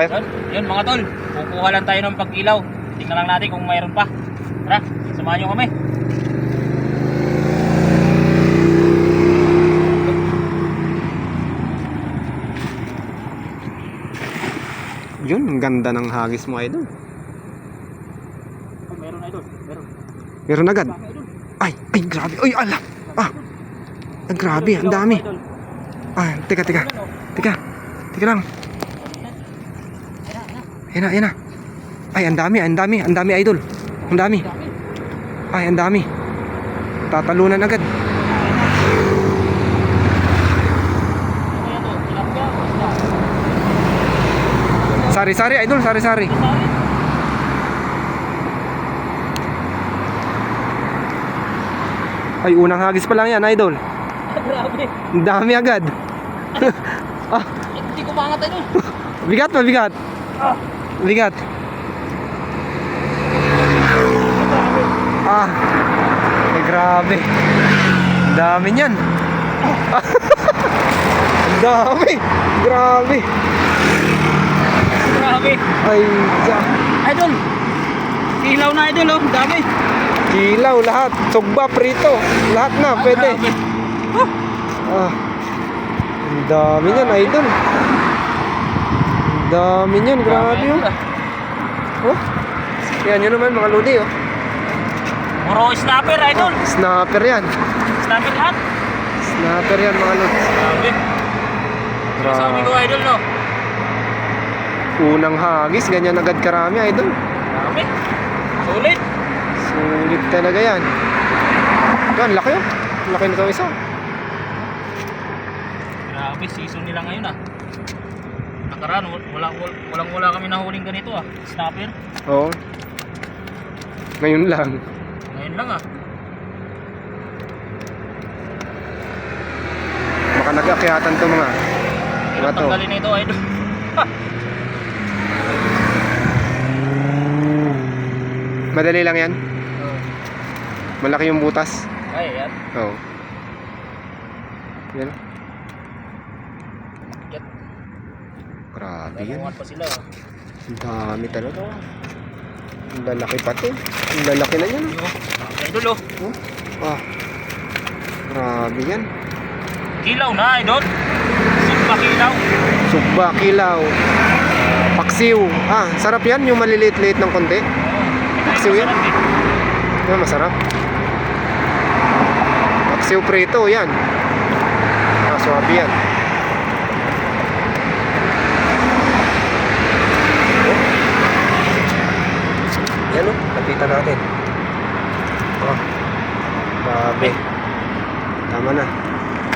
Kahit, Yun, yun mga tol, kukuha lang tayo ng pagkilaw. Tingnan lang natin kung mayroon pa. Tara, samahan nyo kami. yun, ang ganda ng hagis mo, idol. Oh, meron idol, meron. Meron agad. Ay, ay, grabe. Ay, ala. Ah, ah, grabe, ang dami. Ah, teka, teka. Teka. Teka lang. Ayan na, ayan na. Ay, ang dami, ang dami, ang dami, idol. Ang dami. Ay, ang dami. Tatalunan agad. Sari-sari, idol, sari-sari. Sari. Ay, unang hagis pa lang yan, idol. Grabe. Ang dami agad. ah, Hindi ko mangat idol. bigat pa, bigat. Ah. Bigat. Ah. Ay, grabe. Dami niyan. Dami. Grabe. Grabe. Ay, ja- Idol. Ilaw na idol oh. Dami. kilaw lahat. Sugba, prito. Lahat na, pwede. Grabe. Ah. Ang dami niyan, idol. Dami niyan, grabe oh. Oh. Yan yun naman mga lodi oh. Puro snapper idol. Snapper yan. Snapper lahat. Snapper yan mga lodi. Grabe. Sabi ko Grabe. idol no. Unang hagis, ganyan agad karami idol. Grabe. Sulit. Sulit talaga yan. Yan, laki oh. Laki nito isa. Grabe, season nila ngayon ah. Nakaraan, wal- walang, walang wala kami nahuling ganito ah. Snapper. Oo. Ngayon lang. Ngayon lang ah. Baka nag-akyatan to mga. Mga to. Tanggalin ito idol. Madali lang yan. Malaki yung butas. Ay, yan. Oo. Yan. Yan. Grabe yan. Nakuha pa sila. Ang dami talaga. Ang lalaki pati. Ang lalaki na yan. Idol oh. Oh. Ah. Grabe yan. Kilaw na idol. Sigma kilaw. Sugba, kilaw. Paksiw. Ah, sarap yan. Yung maliliit-liit ng konti. Paksiw yan. Ah, masarap. Paksiw prito, yan. Ah, swabe yan. Oh. Yan o, lapitan natin. Oh. Grabe. Tama na.